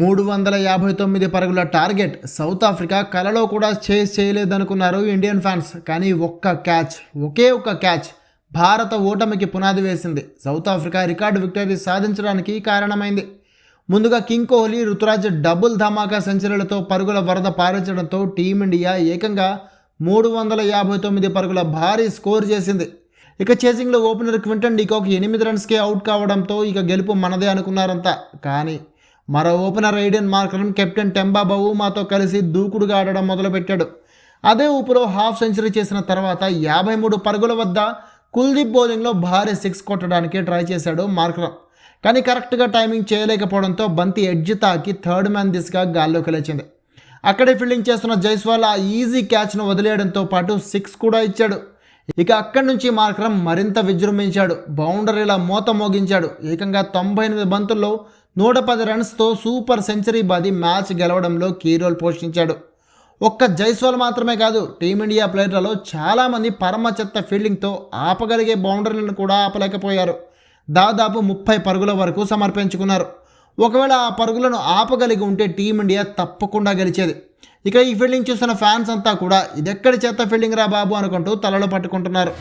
మూడు వందల యాభై తొమ్మిది పరుగుల టార్గెట్ సౌత్ ఆఫ్రికా కలలో కూడా చేజ్ చేయలేదనుకున్నారు ఇండియన్ ఫ్యాన్స్. కానీ ఒక్క క్యాచ్ ఒకే ఒక్క క్యాచ్ భారత ఓటమికి పునాది వేసింది. సౌత్ ఆఫ్రికా రికార్డు విక్టరీ సాధించడానికి కారణమైంది. ముందుగా కింగ్ కోహ్లీ రుతురాజ్ డబుల్ ధమాకా సెంచరీలతో పరుగుల వరద పారించడంతో టీమిండియా ఏకంగా మూడు వందల యాభై తొమ్మిది పరుగుల భారీ స్కోర్ చేసింది. ఇక చేసింగ్లో ఓపెనర్ క్వింటన్ డికాక్ ఎనిమిది రన్స్కే అవుట్ కావడంతో ఇక గెలుపు మనదే అనుకున్నారంతా. కానీ మరో opener Aiden Markram captain Temba మాతో కలిసి దూకుడుగా ఆడడం మొదలుపెట్టాడు. అదే ఊపులో హాఫ్ సెంచరీ చేసిన తర్వాత యాభై మూడు పరుగుల వద్ద కుల్దీప్ బౌలింగ్లో భారీ సిక్స్ కొట్టడానికి ట్రై చేశాడు మార్కరం. కానీ కరెక్ట్గా టైమింగ్ చేయలేకపోవడంతో బంతి ఎడ్జ్ తాకి థర్డ్ మ్యాన్ దిశగా గాల్లోకి లేచింది. అక్కడే ఫీల్డింగ్ చేస్తున్న జైస్వాల్ ఆ ఈజీ క్యాచ్ను వదిలేయడంతో పాటు సిక్స్ కూడా ఇచ్చాడు. ఇక అక్కడి నుంచి మార్కరం మరింత విజృంభించాడు. బౌండరీల మూత మోగించాడు. ఏకంగా తొంభై ఎనిమిది బంతుల్లో నూట పది రన్స్తో సూపర్ సెంచరీ బాది మ్యాచ్ గెలవడంలో కీ రోల్ పోషించాడు. ఒక్క జైస్వాల్ మాత్రమే కాదు టీమిండియా ప్లేయర్లలో చాలామంది పరమ చెత్త ఫీల్డింగ్తో ఆపగలిగే బౌండరీలను కూడా ఆపలేకపోయారు. దాదాపు ముప్పై పరుగుల వరకు సమర్పించుకున్నారు. ఒకవేళ ఆ పరుగులను ఆపగలిగి ఉంటే టీమిండియా తప్పకుండా గెలిచేది. ఇక ఈ ఫీల్డింగ్ చూసిన ఫ్యాన్స్ అంతా కూడా ఇదెక్కడి చెత్త ఫీల్డింగ్ రా బాబు అనుకుంటూ తలలో పట్టుకుంటున్నారు.